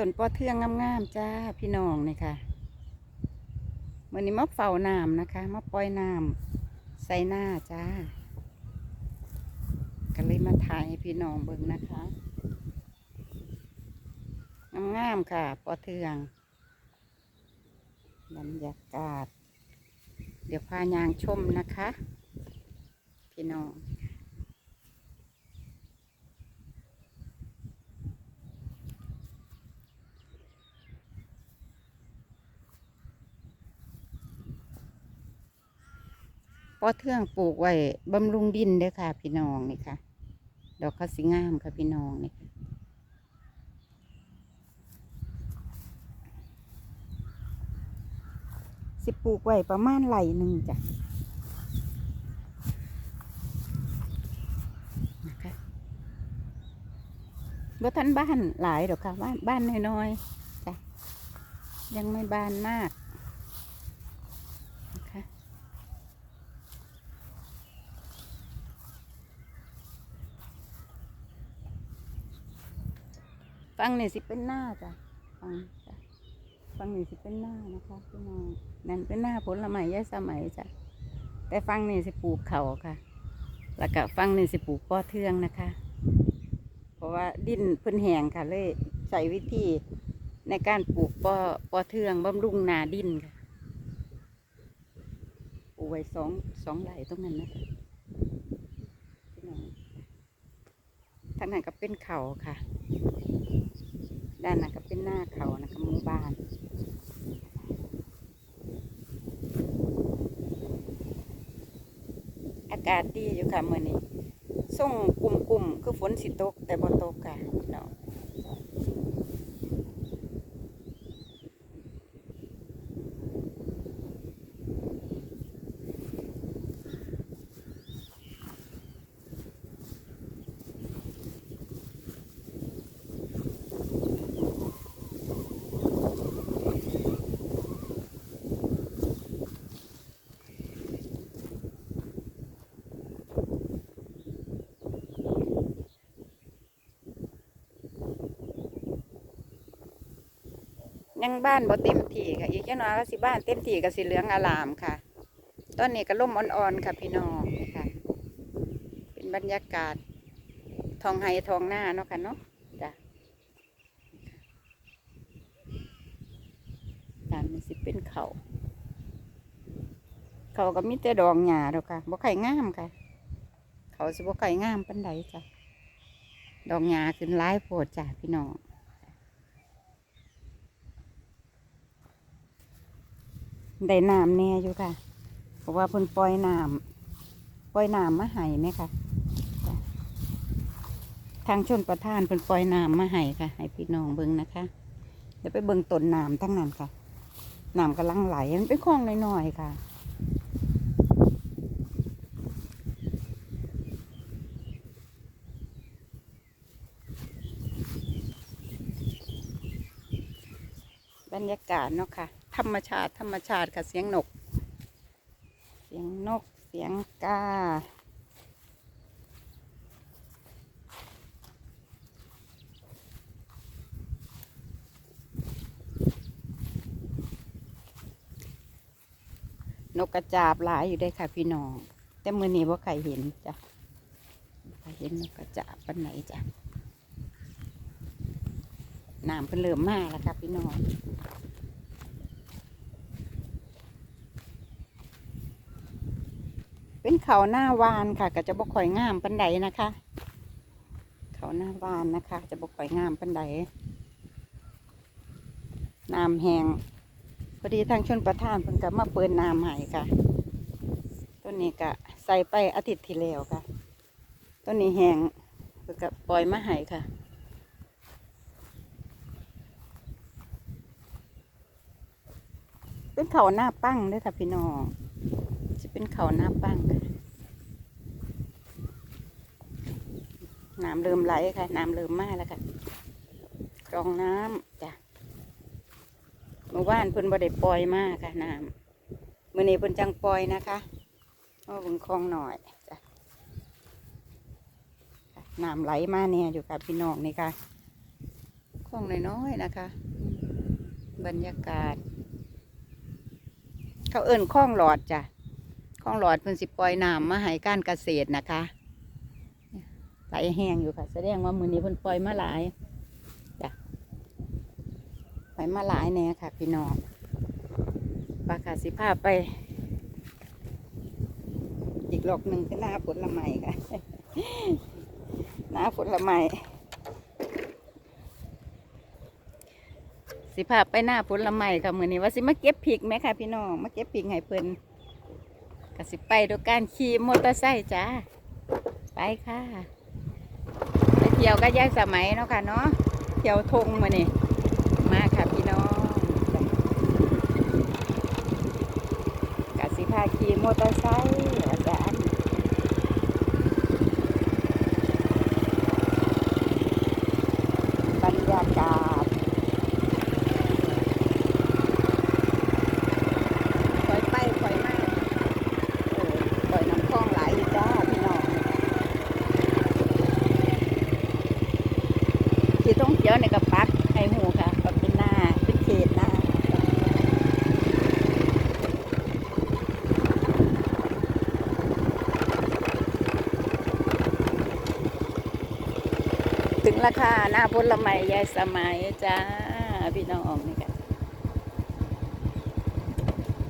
ต้นปอเทืองงามๆจ้าพี่น้องนี่ค่ะวันนี้มาเฝ้าน้ำนะคะมาปล่อยน้ำใส่หน้าจ้าก็เลยมาถ่ายให้พี่น้องเบิ่งนะคะงามๆค่ะปอเทืองบรรยากาศ เดี๋ยวพายางชมนะคะ พี่น้อง อเทืองปลูกไว้บำรุงดินเด้อค่ะ พี่น้องนี่ค่ะ ดอกเขาสิงามค่ะพี่น้องนี่ค่ะสิปลูกไว้ประมาณไหลหนึ่งจ้ะนะคะบ่ทันบ้านหลายดอกค่ะบ้านบ้านน้อยๆจ้ะยังไม่บานมากนะคะ ฟังนี่สิเป็นหน้าจ้ะฟังจ้ะฟังนี่สิเป็นหน้านะคะพี่น้องนั่นเป็นหน้าผลไม้ยายสมัยจ้ะแต่ฟังนี่สิปลูกเขาค่ะ แล้วก็ฟังนี่สิปลูกปอเทืองนะคะ เพราะว่าดินพิ่นแห้งค่ะเลยใช้วิธีในการปลูกปอปอเทืองบำรุงนาดินค่ะปลูกไว้สองสองไหลตรงนั้นนะคะพี่น้องทางนั้นก็เป็นเขาค่ะ ด้านนั้นก็เป็นหน้าเขานะคะหมู่บ้านอากาศดีอยู่ค่ะเมื่อนี้ส่งกลุ่มๆคือฝนสิตกแต่บ่ตกค่ะเนาะ ยังบ้านบ่เต็มที่ค่ะ อีกแค่น้อยก็สิบ้านเต็มที่ก็สิเหลืองอลามค่ะ ตอนนี้ก็ล่มอ่อนๆค่ะพี่น้องค่ะ เป็นบรรยากาศ ทองไฮทองหน้าเนาะค่ะเนาะจ้ะด้านนี้สิเป็นเขาเขาก็มีแต่ดอกหญ้าดอกค่ะบ่ไข่งามค่ะ เขาสิบ่ไข่งามปานใดจ้ะดอกหญ้าขึ้นหลายโพดจ้ะพี่น้อง ได้น้ำแน่อยู่ค่ะ เพราะว่าเพิ่นปล่อยน้ำปล่อยน้ำมาให้ไหมค่ะ ทางชนประทานเพิ่นปล่อยน้ำมาให้ค่ะ ให้พี่น้องเบิ่งนะคะเดี๋ยวไปเบิ่งต้นน้ำทั้งนั้นค่ะน้ำกำลังไหลมันเป็นคลองน้อยๆค่ะบรรยากาศเนาะค่ะ ธรรมชาติ ธรรมชาติค่ะเสียงนก เสียงนกเสียงกานกกระจาบหลายอยู่ได้ค่ะพี่น้อง แต่มือนี้ว่าใครเห็นจ้ะใครเห็นนกกระจาบปันไหนจ้ะน้ำเป็นเริ่มมากแล้วค่ะพี่น้อง เป็นเขาหน้าวานค่ะก็จะบกข่อยงามปันใดนะคะ เขาหน้าวานนะคะ จะบกข่อยงามปันใดน้ำแห้งพอดีทางชนประทานเพิ่นก็มาเปิดน้ำให้ค่ะ ต้นนี้ก็ใส่ไปอาทิตย์ที่แล้วค่ะ ต้นนี้แห้งเพิ่นก็ปล่อยมาให้ค่ะเป็นเขาหน้าปั้งด้วยค่ะพี่น้องจะเป็นเขาหน้าปั้งค่ะ น้ำเริ่มไหลค่ะ น้ำเริ่มมาแล้วค่ะกรองน้ำจ้ะเมื่อวานเพิ่นบ่ได้ปล่อยมากค่ะน้ำมื่อนี้เพิ่นจังปล่อยนะคะเอาบึงคลองหน่อยจ้ะน้ำไหลมาเนี่ยอยู่กับพี่น้องนี่ค่ะคลองน้อยๆนะคะ บรรยากาศ เขาเอิ่นคลองหลอดจ้ะคลองหลอดเพิ่นสิปล่อยน้ำมาให้การเกษตรนะคะ ไหลแห้งอยู่ค่ะ แสดงว่ามือนี้เพิ่นปล่อยมาหลายจ้ะปล่อยมาหลายแน่ค่ะ พี่น้องปลาขาสิพาไป อีกหลอกหนึ่งคือหน้าผลไม้ค่ะหน้าผลไม้สิพาไปหน้าผลไม้ค่ะมือนี้ว่าสิมาเก็บพริกไหมค่ะพี่น้องมาเก็บพริกให้เพิ่นก็สิไปโดยการขี่มอเตอร์ไซค์จ้าไปค่ะียวก็ยายสมัยเนาะค่ะเนาะเจียวทงมาเนี่ยมาค่ะพี่น้องกสิพาขี่มอเตอร์ไซค์อาจารย์บรรยากาศคอยไปคอยมาโอ้คอยน้ำคลองไหลอยู่จ้าพี่น้อง ที่ต้องเที่ยวในกระปักให้หูค่ะก็เป็นหน้าเป็นเขตหน้าถึงราคาหน้าผลไม้ยายสมัยจ้าพี่น้องนี่ค่ะ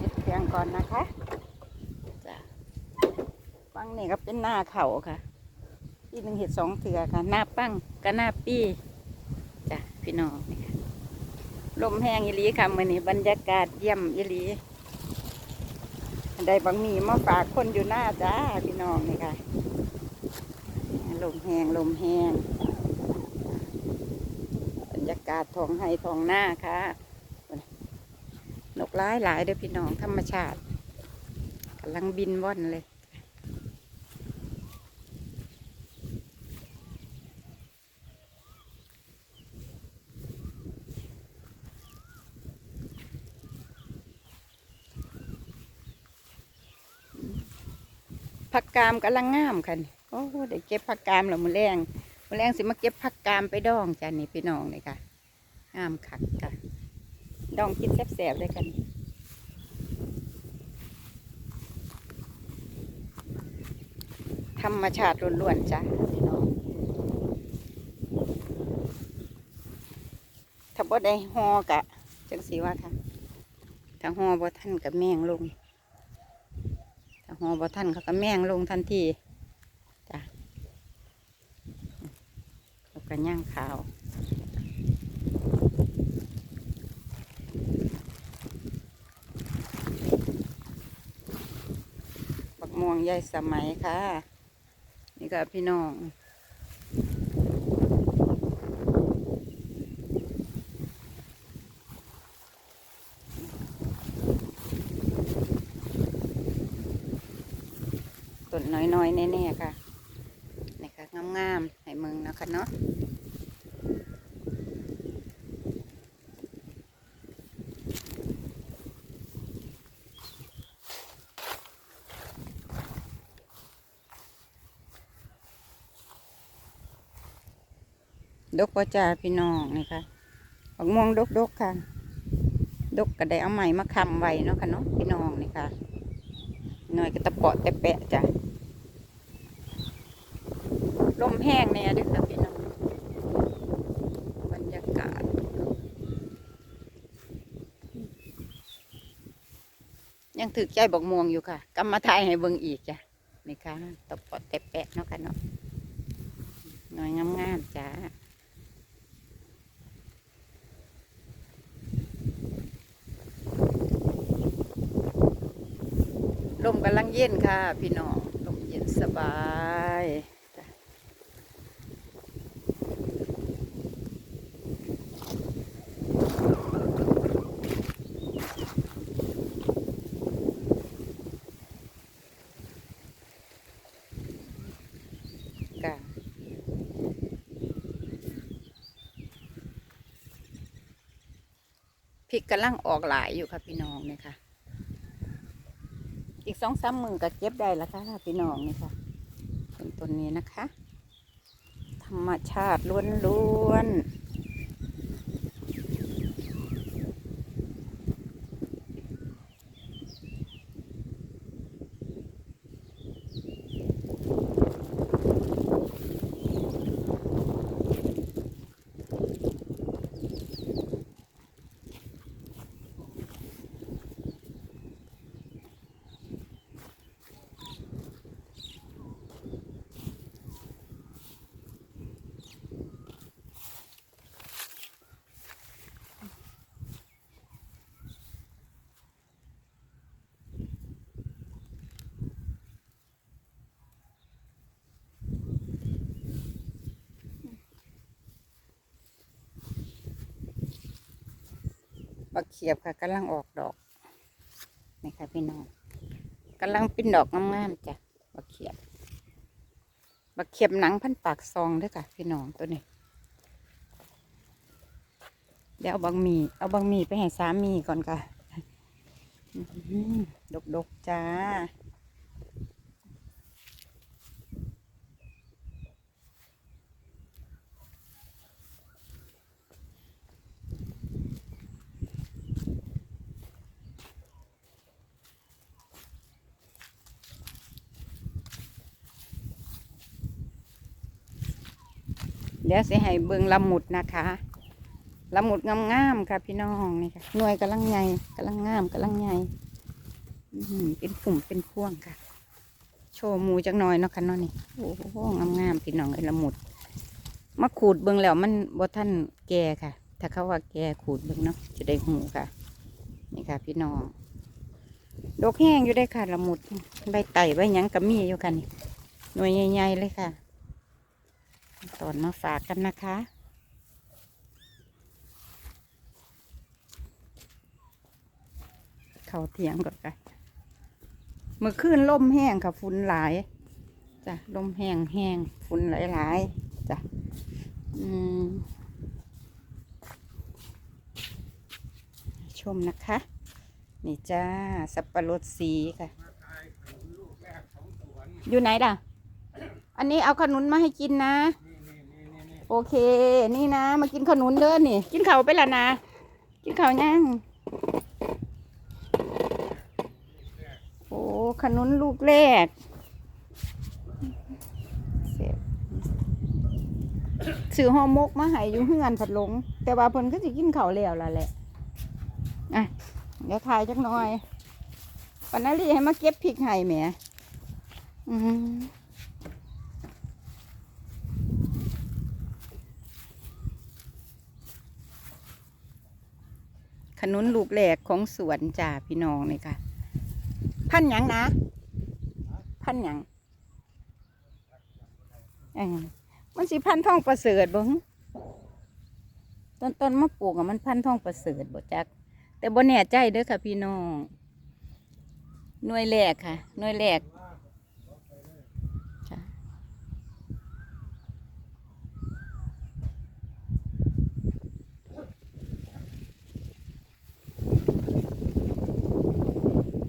นิดเพียงก่อนนะคะจ้าฟังนี่ก็เป็นหน้าเขาค่ะ ที่หนึ่งเห็ดสองเถือค่ะ หน้าปั้งกับหน้าปี้ พี่น้องลมแห้งอีหลีค่ะมื่อนี้บรรยากาศเยี่ยมอีหลีได้บางมีมาฝากคนอยู่หน้าจ้าพี่น้องนี่ค่ะลมแห้งลมแห้งบรรยากาศท้องไห้ท้องหน้าค่ะนกร้ายหลายเด้อพี่น้องธรรมชาติกำลังบินว่อนเลย ผั กามกำลังงามค่ะนี่โอ้ได้เก็บผักกามแล้วมือแรงมือแรงสิมาเก็บผักกามไปดองจ้ะนี่พี่น้องนี่ค่ะงามคักค่ะ ดองกินแซ่บๆเลยกันธรรมชาติล้วนๆจ้ะพี่น้องถ้าบ่ได้หอกะจังสีว่าค่ะถ้าหอบ่ท่านกับแมงลง หอบท่านเขาก็แม่งลงทันทีจ้ะแล้วก็ย่างขาวบักม่วงยายสมัยค่ะ นี่ก็พี่น้อง ต้นน้อยๆแน่ๆค่ะนี่ค่ะงามๆให้มึงนะคะเนาะดกปจ้าพี่น้องนี่ค่ะบักม่วงดกๆค่ะ ดกก็ไดเอาใหม่มาคำไว้เนาะค่ะเนาะพี่น้องนี่ค่ะหน่อยก็ตะเปาะแต่แปะจ้ะ ลมแห้งเนี่ยด้วยค่ะพี่น้องบรรยากาศ ยังถือใจบอกม่วงอยู่ค่ะกำมาทายให้เบิ่งอีกจ้ะนี่ค่ะตะเปาะแต่แปะเนาะค่ะเนาะหน่อยงามๆจ้าลมกำลังเย็นค่ะ พี่น้องลมเย็นสบายจ้ะ ค่ะพริกกำลังออกหลายอยู่ค่ะพี่น้องเนี่ยค่ะ อีกสองสามมือก็เก็บได้แล้วค่ะพี่น้องเนี่ยค่ะเป็นต้นนี้นะคะ ธรรมชาติล้วนๆ บักเขียบค่ะกำลังออกดอกนี่ค่ะพี่น้องกำลังเป็นดอกงามๆจ้ะบักเขียบบักเขียบหนังพันปากซองด้วยค่ะ พี่น้องตัวนี้เดี๋ยวเอาบางหมีเอาบางหมีไปให้สามีก่อนค่ะดกดกๆจ้า ดี๋ยวสิให้เบิงละมุดนะคะละมุดงามๆค่ะพี่น้องนี่ค่ะหน่วยกำลังใหญ่กำลังงามกำลังใหญ่เป็นฝุ่มเป็นพวงค่ะ โชว์มูจักหน่อยเนาะค่ะเนาะนี่โอ้โหงามๆพี่น้องไอ้ละมุดมาขูดเบิงแล้วมันบ่ท่านแก่ค่ะ ถ้าเขาว่าแก่ขูดเบิงเนาะจะได้หูค่ะ นี่ค่ะ พี่น้องดกแห้งอยู่ได้ค่ะละมุดใบไต่ใบยังก็มีอยู่ค่ะนี่หน่วยใหญ่ๆเลยค่ะ ตอนมาฝากกันนะคะ เขาเถียงก่อนกันเมื่อคืนลมแห้งค่ะฝุ่นหลายจ้ะลมแห้งแห้งฝุ่นหลายหลายๆจ้ะอืมชมนะคะ นี่จ้า สับปะรดสีค่ะ อยู่ไหนล่ะ อันนี้เอาขนุนมาให้กินนะ โอเค นี่นะ มากินขนุนเด้อนี่ กินเขาไปและนะ กินเขาวยังโอ้ขนุนลูกแรกเสร็จซื้อห่อมกมาให้อยู่เฮือนผัดหลง แต่ว่าเพิ่นก็สิกินเขาแล้วล่ะแหละอะเดี๋ยวถ่ายจักหน่อยปนนาลีให้มาเก็บพริกให้แหมอืม ขนุนลูกแหลกของสวนจ่าพี่น้องนี่ค่ะ พันหยังนะ พันหยังมันสิพันท่องประเสริฐบ่หึต้นต้นมะปลูกอะมันพันท่องประเสริฐบ่จัก แต่บ่แน่ใจเด้อค่ะพี่น้องหน่วยแรกค่ะหน่วยแรก